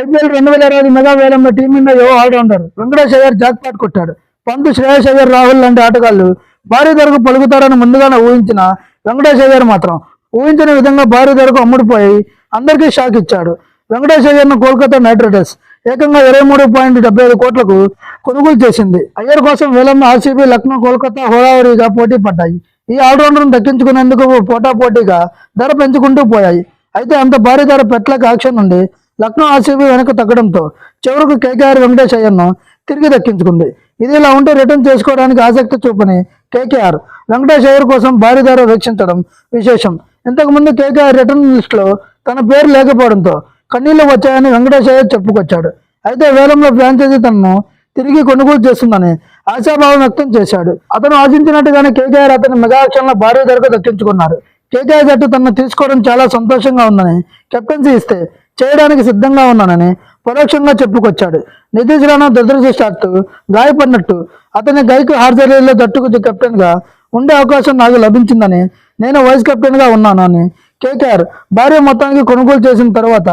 IPL రెండు వేల ఇరవై మెగా వేలంలో టీమిండియా యువ allrounder Venkatesh Iyer jackpot కొట్టాడు. పంతు శ్రేయస్ అయ్యర్ రాహుల్ లాంటి ఆటగాళ్ళు భారీ ధరకు పలుకుతారని ముందుగానే ఊహించిన వెంకటేష్ అయ్యర్ మాత్రం ఊహించిన విధంగా భారీ ధరకు అమ్ముడుపోయి అందరికీ షాక్ ఇచ్చాడు. వెంకటేష్ అయ్యర్ను కోల్కతా నైట్ రైడర్స్ ఏకంగా ఇరవై మూడు పాయింట్ డెబ్బై ఐదు కోట్లకు కొనుగోలు చేసింది. అయ్యర్ కోసం వేలంలో ఆర్సీబీ లక్నో కోల్కతా హోరావరిగా పోటీ పడ్డాయి. ఈ ఆల్రౌండర్ను దక్కించుకునేందుకు పోటాపోటీగా ధర పెంచుకుంటూ పోయాయి. అయితే అంత భారీ ధర పెట్టలేక ఆక్షన్ నుండి లక్నో ఆర్సీబీ వెనక తగ్గడంతో చివరకు కేకేఆర్ వెంకటేష్ తిరిగి దక్కించుకుంది. ఇది ఇలా ఉంటే రిటర్న్ చేసుకోవడానికి ఆసక్తి చూపని కేకేఆర్ వెంకటేష్ అయ్యర్ కోసం భారీ ధర రక్షించడం విశేషం. ఇంతకుముందు కేకేఆర్ రిటర్న్ లిస్టులో తన పేరు లేకపోవడంతో కన్నీళ్ళు వచ్చాయని వెంకటేష్ అయ్యర్ చెప్పుకొచ్చాడు. అయితే వేలంలో ఫ్రాంచైజీ తనను తిరిగి కొనుగోలు చేస్తుందని ఆశాభావం వ్యక్తం చేశాడు. అతను ఆశించినట్టుగానే కేకేఆర్ అతని మెగా ఆక్షన్లో భారీ ధరకు దక్కించుకున్నారు. కేకేఆర్ జట్టు తనను తీసుకోవడం చాలా సంతోషంగా ఉందని కెప్టెన్సీ ఇస్తే చేయడానికి సిద్ధంగా ఉన్నానని పరోక్షంగా చెప్పుకొచ్చాడు. నితీష్ రాణా దురదృష్టవశాత్తు గాయపడినట్టు అతని గైకు హార్జరీలో జట్టుకు కెప్టెన్గా ఉండే అవకాశం నాకు లభించిందని నేను వైస్ కెప్టెన్గా ఉన్నాను అని కేకేఆర్ భారీ మొత్తానికి కొనుగోలు చేసిన తర్వాత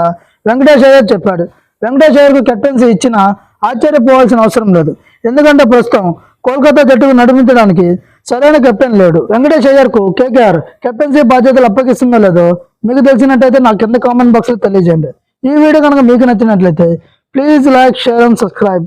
వెంకటేష్ అయ్యర్ చెప్పాడు. వెంకటేష్ అయ్యర్కు కెప్టెన్సీ ఇచ్చినా ఆశ్చర్యపోవాల్సిన అవసరం లేదు. ఎందుకంటే ప్రస్తుతం కోల్కతా జట్టుకు నడిపించడానికి సరైన కెప్టెన్ లేడు. వెంకటేష్ అయ్యర్కు కేకేఆర్ కెప్టెన్సీ బాధ్యతలు అప్పగిస్తుందో లేదో మీకు తెలిసినట్టయితే నా కింద కామెంట్ బాక్స్లో తెలియజేయండి. ఈ వీడియో కనుక మీకు నచ్చినట్లయితే please like share and subscribe.